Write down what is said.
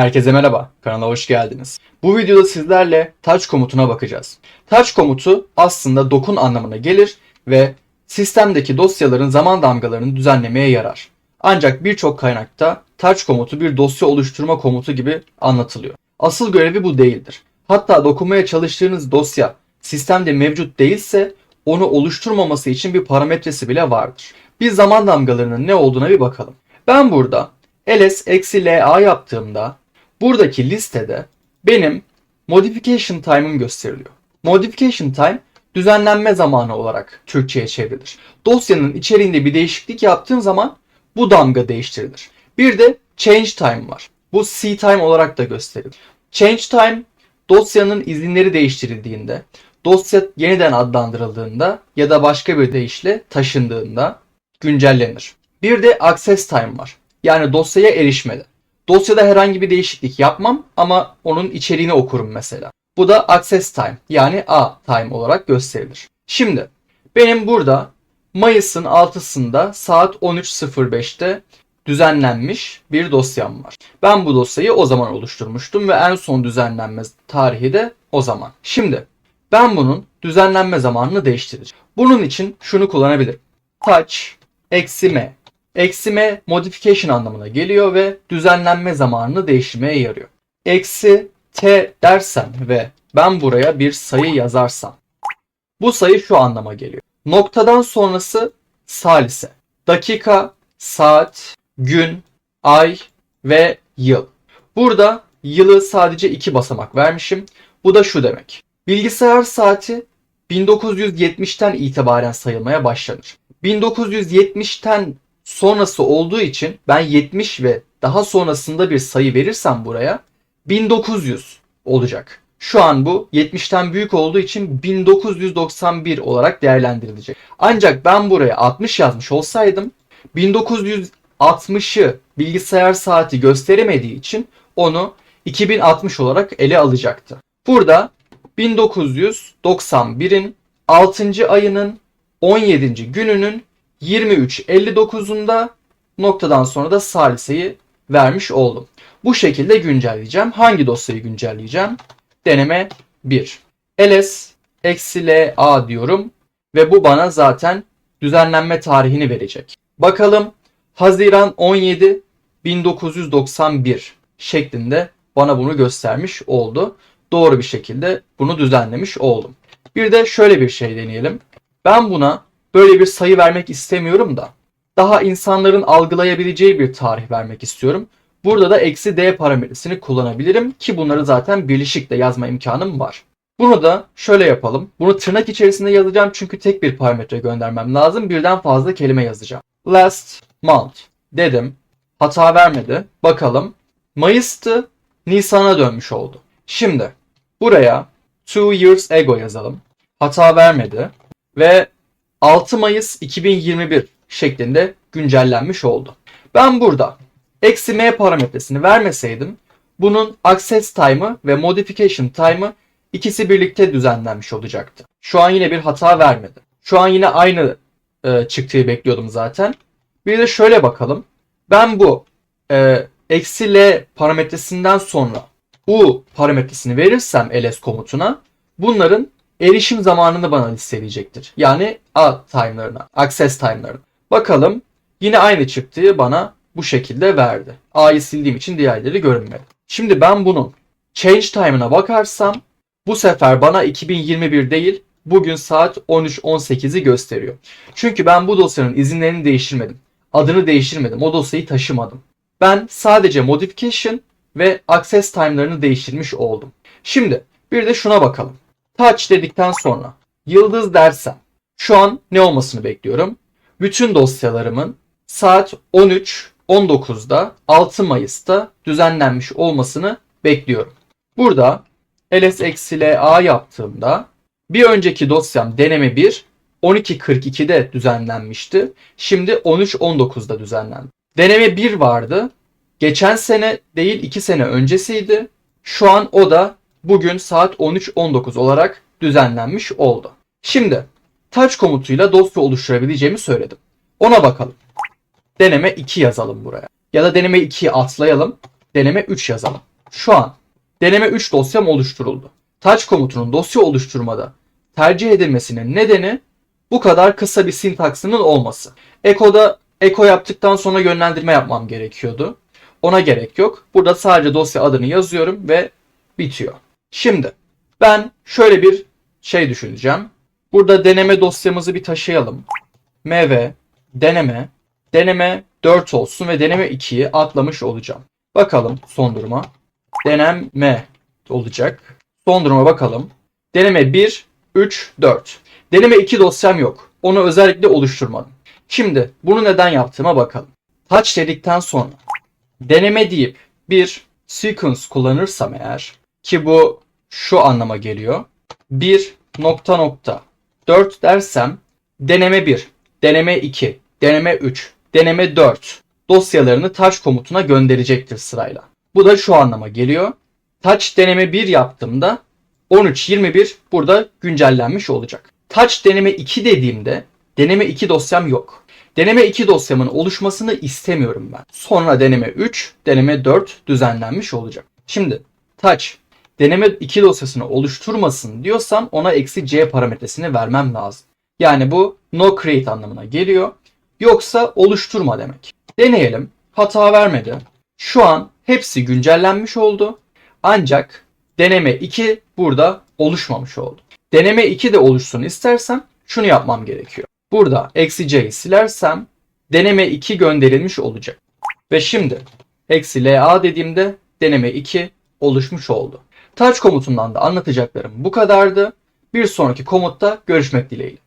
Herkese merhaba, kanala hoş geldiniz. Bu videoda sizlerle touch komutuna bakacağız. Touch komutu aslında dokun anlamına gelir ve sistemdeki dosyaların zaman damgalarını düzenlemeye yarar. Ancak birçok kaynakta touch komutu bir dosya oluşturma komutu gibi anlatılıyor. Asıl görevi bu değildir. Hatta dokunmaya çalıştığınız dosya sistemde mevcut değilse onu oluşturmaması için bir parametresi bile vardır. Biz zaman damgalarının ne olduğuna bir bakalım. Ben burada ls-la yaptığımda buradaki listede benim modification time'ım gösteriliyor. Modification time düzenlenme zamanı olarak Türkçe'ye çevrilir. Dosyanın içeriğinde bir değişiklik yaptığım zaman bu damga değiştirilir. Bir de change time var. Bu C time olarak da gösterilir. Change time dosyanın izinleri değiştirildiğinde, dosya yeniden adlandırıldığında ya da başka bir deyişle taşındığında güncellenir. Bir de access time var. Yani dosyaya erişmede. Dosyada herhangi bir değişiklik yapmam ama onun içeriğini okurum mesela. Bu da access time yani A time olarak gösterilir. Şimdi benim burada Mayıs'ın 6'sında saat 13.05'te düzenlenmiş bir dosyam var. Ben bu dosyayı o zaman oluşturmuştum ve en son düzenlenme tarihi de o zaman. Şimdi ben bunun düzenlenme zamanını değiştireceğim. Bunun için şunu kullanabilirim. Touch eksi m. Eksi m modification anlamına geliyor ve düzenlenme zamanını değiştirmeye yarıyor. Eksi t dersem ve ben buraya bir sayı yazarsam bu sayı şu anlama geliyor. Noktadan sonrası salise. Dakika, saat, gün, ay ve yıl. Burada yılı sadece iki basamak vermişim. Bu da şu demek. Bilgisayar saati 1970'ten itibaren sayılmaya başlanır. 1970'ten sonrası olduğu için ben 70 ve daha sonrasında bir sayı verirsem buraya 1900 olacak. Şu an bu 70'ten büyük olduğu için 1991 olarak değerlendirilecek. Ancak ben buraya 60 yazmış olsaydım 1960'ı bilgisayar saati gösteremediği için onu 2060 olarak ele alacaktı. Burada 1991'in 6. ayının 17. gününün 23.59'unda noktadan sonra da saliseyi vermiş oldum. Bu şekilde güncelleyeceğim. Hangi dosyayı güncelleyeceğim? Deneme 1. ls eksi la diyorum ve bu bana zaten düzenlenme tarihini verecek. Bakalım Haziran 17 1991 şeklinde bana bunu göstermiş oldu. Doğru bir şekilde bunu düzenlemiş oldum. Bir de şöyle bir şey deneyelim. Ben buna böyle bir sayı vermek istemiyorum da daha insanların algılayabileceği bir tarih vermek istiyorum. Burada da eksi d parametresini kullanabilirim ki bunları zaten birleşikle yazma imkanım var. Bunu da şöyle yapalım. Bunu tırnak içerisinde yazacağım çünkü tek bir parametre göndermem lazım. Birden fazla kelime yazacağım. Last month dedim. Hata vermedi. Bakalım. Mayıs'tı. Nisan'a dönmüş oldu. Şimdi buraya two years ago yazalım. Hata vermedi. Ve 6 Mayıs 2021 şeklinde güncellenmiş oldu. Ben burada eksi m parametresini vermeseydim bunun access time'ı ve modification time'ı ikisi birlikte düzenlenmiş olacaktı. Şu an yine bir hata vermedi. Şu an yine aynı e, çıktığı bekliyordum zaten. Bir de şöyle bakalım. Ben bu e, eksi l parametresinden sonra u parametresini verirsem ls komutuna bunların erişim zamanını bana listeleyecektir. Yani a time'larına, access time'larına. Bakalım yine aynı çıktığı bana bu şekilde verdi. A'yı sildiğim için diğerleri görünmedi. Şimdi ben bunun change time'ına bakarsam bu sefer bana 2021 değil bugün saat 13.18'i gösteriyor. Çünkü ben bu dosyanın izinlerini değiştirmedim. Adını değiştirmedim. O dosyayı taşımadım. Ben sadece modification ve access time'larını değiştirmiş oldum. Şimdi bir de şuna bakalım. Touch dedikten sonra yıldız dersem şu an ne olmasını bekliyorum? Bütün dosyalarımın saat 13.19'da 6 Mayıs'ta düzenlenmiş olmasını bekliyorum. Burada ls-la yaptığımda bir önceki dosyam deneme 1 12.42'de düzenlenmişti. Şimdi 13.19'da düzenlendi. Deneme 1 vardı. Geçen sene değil 2 sene öncesiydi. Şu an o da bugün saat 13.19 olarak düzenlenmiş oldu. Şimdi touch komutuyla dosya oluşturabileceğimi söyledim. Ona bakalım. Deneme 2 yazalım buraya. Ya da deneme 2'yi atlayalım. Deneme 3 yazalım. Şu an deneme 3 dosyam oluşturuldu. Touch komutunun dosya oluşturmada tercih edilmesinin nedeni bu kadar kısa bir sintaksının olması. Eko'da eko yaptıktan sonra yönlendirme yapmam gerekiyordu. Ona gerek yok. Burada sadece dosya adını yazıyorum ve bitiyor. Şimdi ben şöyle bir şey düşüneceğim. Burada deneme dosyamızı bir taşıyalım. mv deneme deneme 4 olsun ve deneme 2'yi atlamış olacağım. Bakalım son duruma. Deneme olacak. Son duruma bakalım. Deneme 1, 3, 4. Deneme 2 dosyam yok. Onu özellikle oluşturmadım. Şimdi bunu neden yaptığıma bakalım. Touch dedikten sonra deneme deyip bir sequence kullanırsam eğer ki bu şu anlama geliyor. 1 nokta nokta 4 dersem deneme 1, deneme 2, deneme 3, deneme 4 dosyalarını touch komutuna gönderecektir sırayla. Bu da şu anlama geliyor. Touch deneme 1 yaptığımda 13.21 burada güncellenmiş olacak. Touch deneme 2 dediğimde deneme 2 dosyam yok. Deneme 2 dosyamın oluşmasını istemiyorum ben. Sonra deneme 3, deneme 4 düzenlenmiş olacak. Şimdi touch deneme 2 dosyasını oluşturmasın diyorsam ona eksi c parametresini vermem lazım. Yani bu no create anlamına geliyor. Yoksa oluşturma demek. Deneyelim. Hata vermedi. Şu an hepsi güncellenmiş oldu. Ancak deneme 2 burada oluşmamış oldu. Deneme 2 de oluşsun istersem şunu yapmam gerekiyor. Burada eksi c'yi silersem deneme 2 gönderilmiş olacak. Ve şimdi eksi la dediğimde deneme 2 oluşmuş oldu. Touch komutundan da anlatacaklarım bu kadardı. Bir sonraki komutta görüşmek dileğiyle.